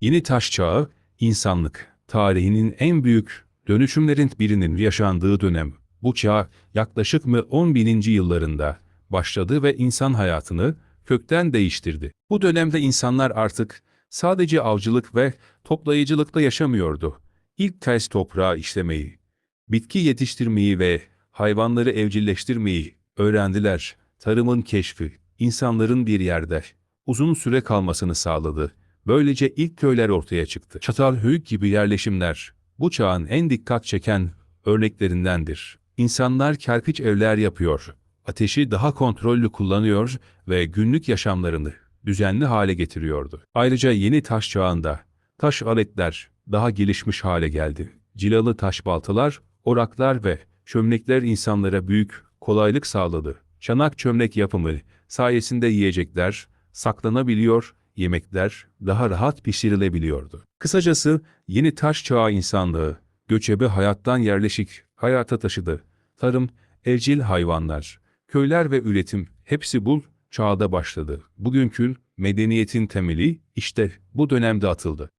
Yeni taş çağı, insanlık, tarihinin en büyük dönüşümlerin birinin yaşandığı dönem. Bu çağ yaklaşık mı 10 yıllarında başladı ve insan hayatını kökten değiştirdi. Bu dönemde insanlar artık sadece avcılık ve toplayıcılıkla yaşamıyordu. İlk kez toprağı işlemeyi, bitki yetiştirmeyi ve hayvanları evcilleştirmeyi öğrendiler. Tarımın keşfi, insanların bir yerde uzun süre kalmasını sağladı. Böylece ilk köyler ortaya çıktı. Çatalhöyük gibi yerleşimler bu çağın en dikkat çeken örneklerindendir. İnsanlar kerpiç evler yapıyor, ateşi daha kontrollü kullanıyor ve günlük yaşamlarını düzenli hale getiriyordu. Ayrıca yeni taş çağında taş aletler daha gelişmiş hale geldi. Cilalı taş baltalar, oraklar ve çömlekler insanlara büyük kolaylık sağladı. Çanak çömlek yapımı sayesinde yiyecekler saklanabiliyor, yemekler daha rahat pişirilebiliyordu. Kısacası yeni taş çağı insanlığı göçebe hayattan yerleşik hayata taşıdı. Tarım, evcil hayvanlar, köyler ve üretim hepsi bu çağda başladı. Bugünkü medeniyetin temeli işte bu dönemde atıldı.